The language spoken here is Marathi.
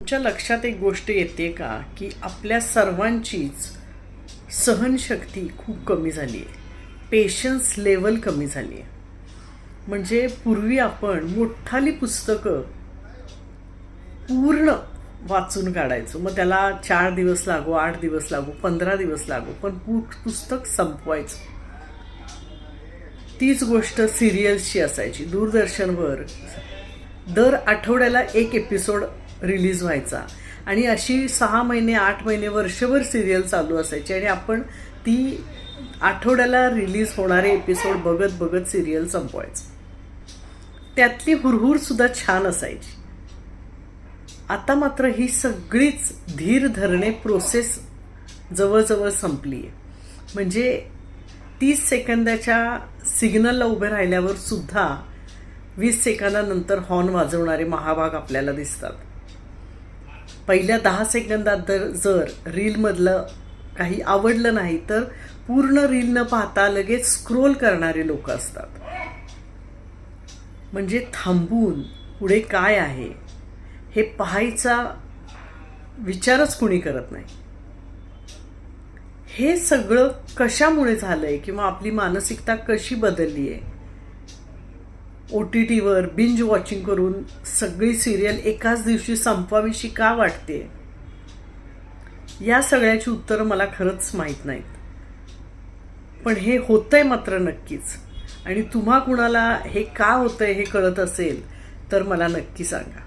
तुमच्या लक्षात एक गोष्ट येते का? की आपल्या सर्वांचीच सहनशक्ती खूप कमी झाली आहे. पेशन्स लेवल कमी झाली आहे. म्हणजे पूर्वी आपण मोठाली पुस्तकं पूर्ण वाचून काढायचो. मग त्याला चार दिवस लागो आठ दिवस लागो पंधरा दिवस लागो पण पु पुस्तक संपवायचं. तीच गोष्ट सिरियल्सची असायची. दूरदर्शनवर दर आठवड्याला एक एपिसोड रिलीज व्हायचा. आणि अशी सहा महिने आठ महिने वर्षभर सिरियल चालू असायची आणि आपण ती आठवड्याला रिलीज होणारे एपिसोड बघत बघत सिरियल संपवायचं. त्यातली हुरहुर सुद्धा छान असायची. आता मात्र ही सगळीच धीर धरणे प्रोसेस जवळजवळ संपली आहे म्हणजे तीस सेकंदाच्या सिग्नलला उभे राहिल्यावर सुद्धा वीस सेकंदानंतर हॉर्न वाजवणारे महाभाग आपल्याला दिसतात. पहिल्या दहा सेकंदात जर जर रीलमधलं काही आवडलं नाही तर पूर्ण रील न पाहता लगेच स्क्रोल करणारे लोक असतात. म्हणजे थांबून पुढे काय आहे हे पाहायचा विचारच कुणी करत नाही. हे सगळं कशामुळे झालं आहे किंवा आपली मानसिकता कशी बदलली आहे ओ टी टीवर बिंज वॉचिंग करून सगळी सिरियल एकाच दिवशी संपवावीशी का वाटते? या सगळ्याची उत्तरं मला खरंच माहीत नाहीत. पण हे होतंय मात्र नक्कीच. आणि तुम्हा कुणाला हे का होतंय हे कळत असेल तर मला नक्की सांगा.